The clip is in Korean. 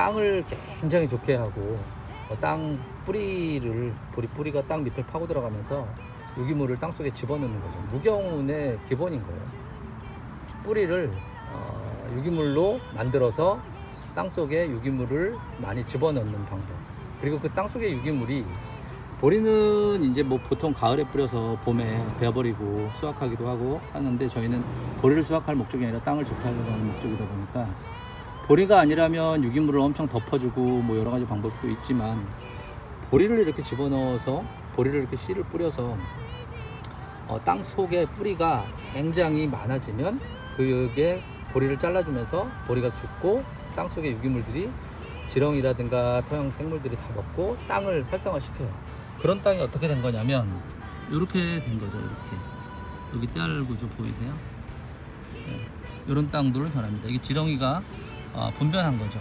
땅을 굉장히 좋게 하고 어, 땅 뿌리를 보리 뿌리가 땅 밑을 파고 들어가면서 유기물을 땅 속에 집어넣는 거죠. 무경운의 기본인 거예요. 뿌리를 어, 유기물로 만들어서 땅 속에 유기물을 많이 집어넣는 방법. 그리고 그 땅 속의 유기물이 보리는 이제 뭐 보통 가을에 뿌려서 봄에 베어버리고 수확하기도 하고 하는데 저희는 보리를 수확할 목적이 아니라 땅을 좋게 하려고 하는 목적이다 보니까 보리가 아니라면 유기물을 엄청 덮어주고 뭐 여러 가지 방법도 있지만 보리를 이렇게 집어넣어서 보리를 이렇게 씨를 뿌려서 어, 땅 속에 뿌리가 굉장히 많아지면 그게 보리를 잘라주면서 보리가 죽고 땅 속의 유기물들이 지렁이라든가 토양 생물들이 다 먹고 땅을 활성화시켜요. 그런 땅이 어떻게 된 거냐면 이렇게 된 거죠. 이렇게 여기 떼알 구조 보이세요? 네. 이런 땅들을 변합니다. 이게 지렁이가 어, 분변한 거죠.